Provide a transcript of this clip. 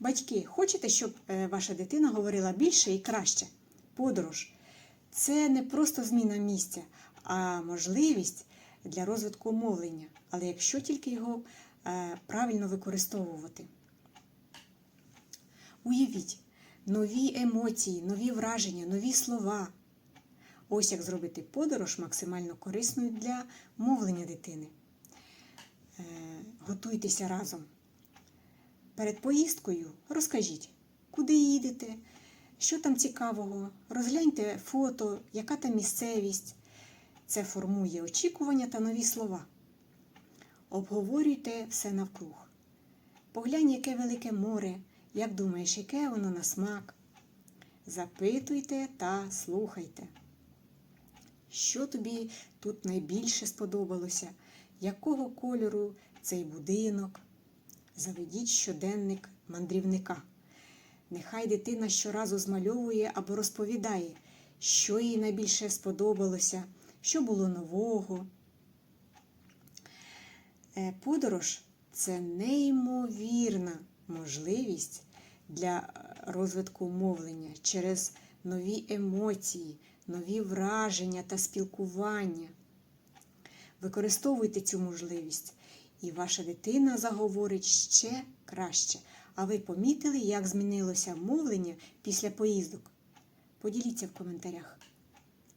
Батьки, хочете, щоб е, ваша дитина говорила більше і краще? Подорож це не просто зміна місця, а можливість для розвитку мовлення, але якщо тільки його е, правильно використовувати. Уявіть нові емоції, нові враження, нові слова. Ось як зробити подорож максимально корисною для мовлення дитини. Е, Готуйтеся разом. Перед поїздкою розкажіть, куди їдете, що там цікавого, розгляньте фото, яка там місцевість. Це формує очікування та нові слова. Обговорюйте все навкруг. Поглянь, яке велике море, як думаєш, яке воно на смак. Запитуйте та слухайте. Що тобі тут найбільше сподобалося? Якого кольору цей будинок? Заведіть щоденник мандрівника. Нехай дитина щоразу змальовує або розповідає, що їй найбільше сподобалося, що було нового. Е, Подорож це неймовірна можливість для е, розвитку мовлення через нові емоції, нові враження та спілкування. Використовуйте цю можливість, і ваша дитина заговорить ще краще. А ви помітили, як змінилося мовлення після поїздок? Поділіться в коментарях.